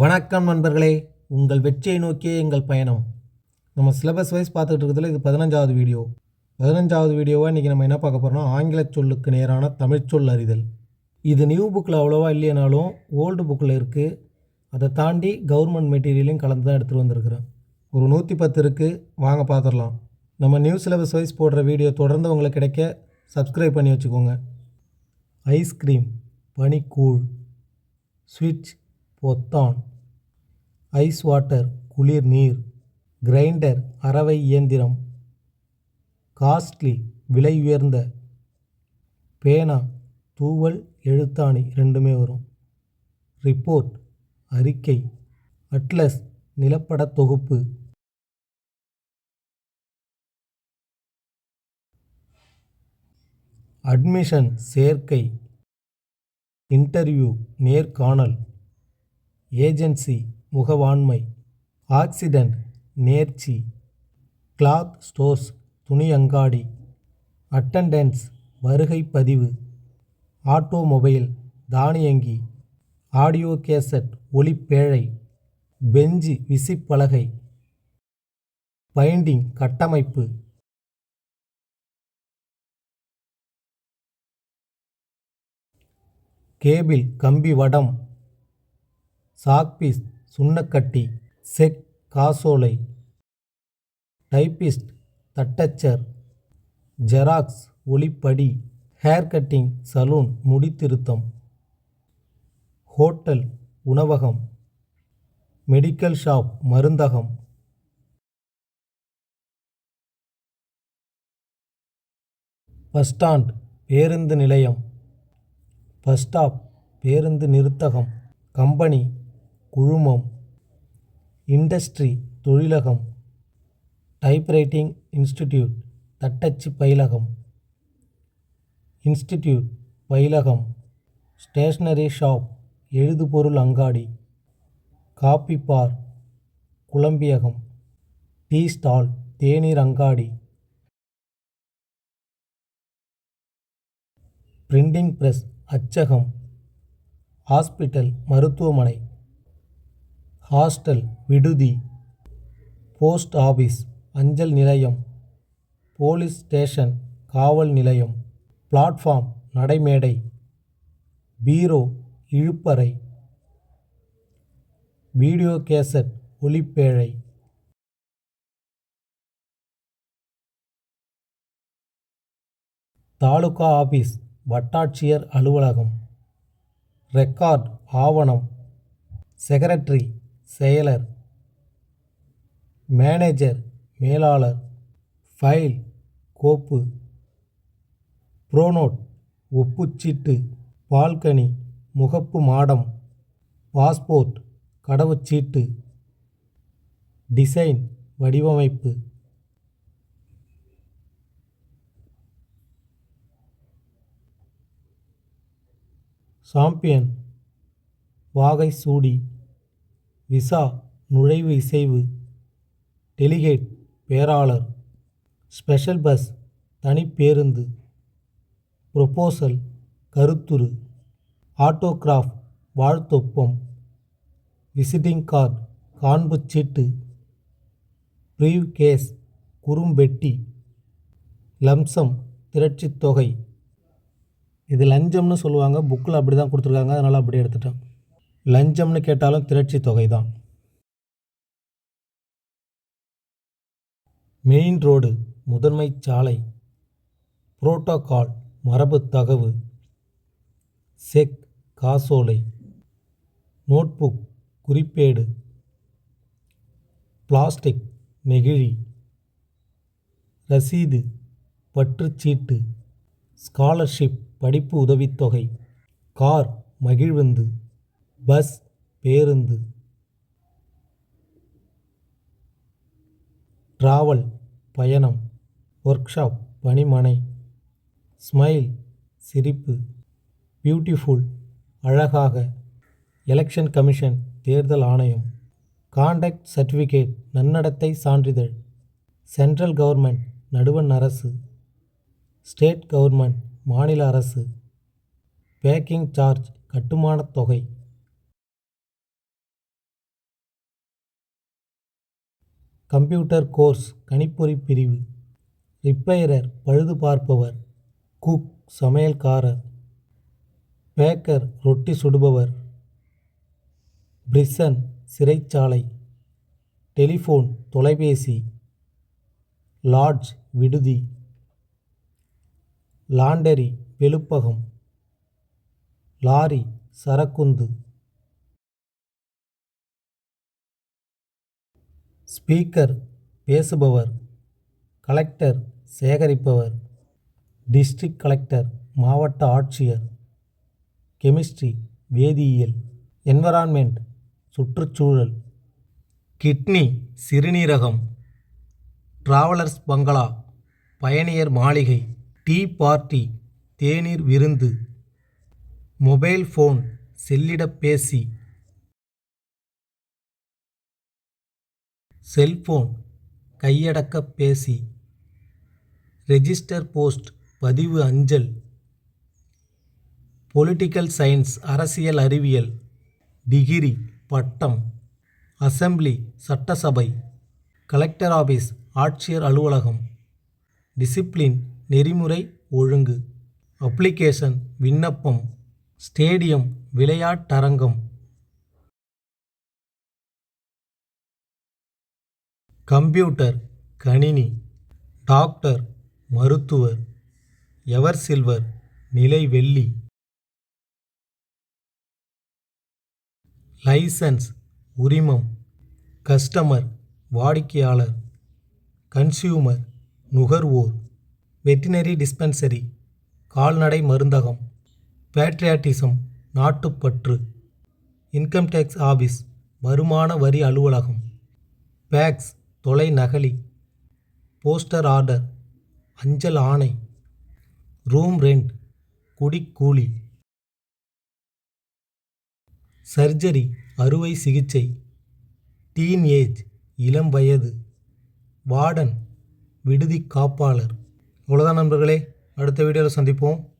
வணக்கம் நண்பர்களே. உங்கள் வெற்றியை நோக்கியே எங்கள் பயணம். நம்ம சிலபஸ் வைஸ் பார்த்துட்டு இருக்கிறதுல இது பதினஞ்சாவது வீடியோ பதினஞ்சாவது வீடியோவாக இன்றைக்கி நம்ம என்ன பார்க்க போகிறோம்னா ஆங்கில சொல்லுக்கு நேரான தமிழ்ச்சொல் அறிதல். இது நியூ புக்கில் அவ்வளோவா இல்லைனாலும் ஓல்டு புக்கில் இருக்குது அதை தாண்டி கவர்மெண்ட் மெட்டீரியலையும் கலந்து தான் எடுத்துகிட்டு வந்திருக்கிறேன். ஒரு நூற்றி பத்து இருக்குது வாங்க பார்த்துடலாம். நம்ம நியூ சிலபஸ் வைஸ் போடுற வீடியோ தொடர்ந்து உங்களுக்கு கிடைக்க சப்ஸ்கிரைப் பண்ணி வச்சுக்கோங்க. ஐஸ்கிரீம் பனிக்கூழ் ஸ்விட்ச் பொத்தான். ஐஸ் வாட்டர் குளிர் நீர் கிரைண்டர் அரவை இயந்திரம். காஸ்ட்லி விலை உயர்ந்த. பேனா தூவல் எழுத்தாணி ரெண்டுமே வரும். ரிப்போர்ட் அறிக்கை. அட்லஸ் நிலப்பட தொகுப்பு. அட்மிஷன் சேர்க்கை. இன்டர்வியூ நேர்காணல். ஏஜென்சி முகவாண்மை ஆக்சிடெண்ட் நேர்ச்சி கிளாத் ஸ்டோர்ஸ் துணி அங்காடி அட்டண்டன்ஸ் வருகை பதிவு ஆட்டோமொபைல் தானியங்கி ஆடியோ கேசட் ஒளிப்பேழை பெஞ்சு விசிப்பலகை பைண்டிங் கட்டமைப்பு. கேபிள் கம்பி வடம் சாக்பீஸ் சுண்ணக்கட்டி செக் காசோலை டைப்பிஸ்ட் தட்டச்சர் ஜெராக்ஸ் ஒளிப்படி ஹேர் கட்டிங் சலூன் முடித்திருத்தம் ஹோட்டல் உணவகம் மெடிக்கல் ஷாப் மருந்தகம். பஸ் ஸ்டாண்ட் பேருந்து நிலையம். பஸ் ஸ்டாப் பேருந்து நிறுத்தகம். கம்பெனி குழுமம் இண்டஸ்ட்ரி தொழிலகம் டைப்ரைட்டிங் இன்ஸ்டிடியூட் தட்டச்சு பயிலகம் இன்ஸ்டிடியூட் பயிலகம் ஸ்டேஷ்னரி ஷாப் எழுதுபொருள் அங்காடி காப்பி பார் குழம்பியகம் டீ ஸ்டால் தேநீர் அங்காடி பிரிண்டிங் பிரஸ் அச்சகம் ஹாஸ்பிட்டல் மருத்துவமனை. ஹாஸ்டல் விடுதி போஸ்ட் ஆபீஸ் அஞ்சல் நிலையம் போலீஸ் ஸ்டேஷன் காவல் நிலையம் பிளாட்ஃபார்ம் நடைமேடை பீரோ இழுப்பறை வீடியோ கேசட் ஒளிப்பேழை தாலுகா ஆபீஸ் வட்டாட்சியர் அலுவலகம். ரெக்கார்ட் ஆவணம். செக்ரட்டரி செயலர் மேனேஜர் மேலாளர் ஃபைல் கோப்பு ப்ரோனோட் ஒப்புச்சீட்டு பால்கனி முகப்பு மாடம் பாஸ்போர்ட் கடவுச்சீட்டு டிசைன் வடிவமைப்பு. சாம்பியன் வாகை சூடி. விசா நுழைவு இசைவு டெலிகேட் பேராளர் ஸ்பெஷல் பஸ் தனிப்பேருந்து ப்ரொபோசல் கருத்துரு ஆட்டோகிராஃப் வாழ்த்தொப்பம் விசிட்டிங் கார்டு காண்புச் சீட்டு ப்ரீவ் கேஸ் குறும்பெட்டி லம்சம் திரட்சித் தொகை. இது லஞ்சம்னு சொல்லுவாங்க புக்கில் அப்படி தான் கொடுத்துருக்காங்க அதனால் அப்படியே எடுத்துட்டேன். லஞ்சம்னு கேட்டாலும் திரட்சி தொகை தான் மெயின் ரோடு முதன்மை சாலை புரோட்டோகால் மரபு தகவு செக் காசோலை நோட்புக் குறிப்பேடு பிளாஸ்டிக் நெகிழி ரசீது பற்றுச்சீட்டு ஸ்காலர்ஷிப் படிப்பு உதவித்தொகை கார் மகிழ்வந்து. பஸ் பேருந்து ட்ராவல் பயணம் ஒர்க் ஷாப் பணிமனை ஸ்மைல் சிரிப்பு பியூட்டிஃபுல் அழகாக எலெக்ஷன் கமிஷன் தேர்தல் ஆணையம் காண்டக்ட் சர்டிஃபிகேட் நன்னடத்தை சான்றிதழ் சென்ட்ரல் கவர்மெண்ட் நடுவண் அரசு ஸ்டேட் கவர்மெண்ட் மாநில அரசு பேக்கிங் சார்ஜ் கட்டுமானத் தொகை. கம்ப்யூட்டர் கோர்ஸ் கணிப்பொறி பிரிவு ரிப்பேரர் பழுது பார்ப்பவர் குக் சமையல்காரர் பேக்கர் ரொட்டி சுடுபவர் பிரிசன் சிறைச்சாலை டெலிஃபோன் தொலைபேசி லாட்ஜ் விடுதி லாண்டரி வெளுப்பகம் லாரி சரக்குந்து. ஸ்பீக்கர் பேசுபவர் கலெக்டர் சேகரிப்பவர் டிஸ்ட்ரிக்ட் கலெக்டர் மாவட்ட ஆட்சியர் கெமிஸ்ட்ரி வேதியியல் என்வரான்மெண்ட் சுற்றுச்சூழல் கிட்னி சிறுநீரகம் டிராவலர்ஸ் பங்களா பயணியர் மாளிகை டீ பார்ட்டி தேநீர் விருந்து மொபைல் ஃபோன் செல்லிடப்பேசி செல்போன் கையடக்க பேசி. ரெஜிஸ்டர் போஸ்ட் பதிவு அஞ்சல். பொலிட்டிக்கல் சயின்ஸ் அரசியல் அறிவியல் டிகிரி பட்டம் அசெம்பிளி சட்டசபை கலெக்டர் ஆபீஸ் ஆட்சியர் அலுவலகம் டிசிப்ளின் நெறிமுறை ஒழுங்கு அப்ளிகேஷன் விண்ணப்பம் ஸ்டேடியம் விளையாட்டரங்கம் கம்ப்யூட்டர் கணினி டாக்டர் மருத்துவர் எவர் சில்வர் நிலை வெள்ளி. லைசன்ஸ் உரிமம் கஸ்டமர் வாடிக்கையாளர் கன்சியூமர் நுகர்வோர். வெட்டினரி டிஸ்பென்சரி கால்நடை மருந்தகம் பேட்ரியாட்டிசம் நாட்டுப்பற்று. இன்கம் டேக்ஸ் ஆபீஸ் வருமான வரி அலுவலகம். பேக்ஸ் தொலை நகலி போஸ்டர் ஆர்டர் அஞ்சல் ஆணை ரூம் ரெண்ட் குடிக்கூலி சர்ஜரி அறுவை சிகிச்சை டீன் ஏஜ் இளம் வயது வார்டன் விடுதி காப்பாளர். இவ்வளோதான் நண்பர்களே. அடுத்த வீடியோவில் சந்திப்போம்.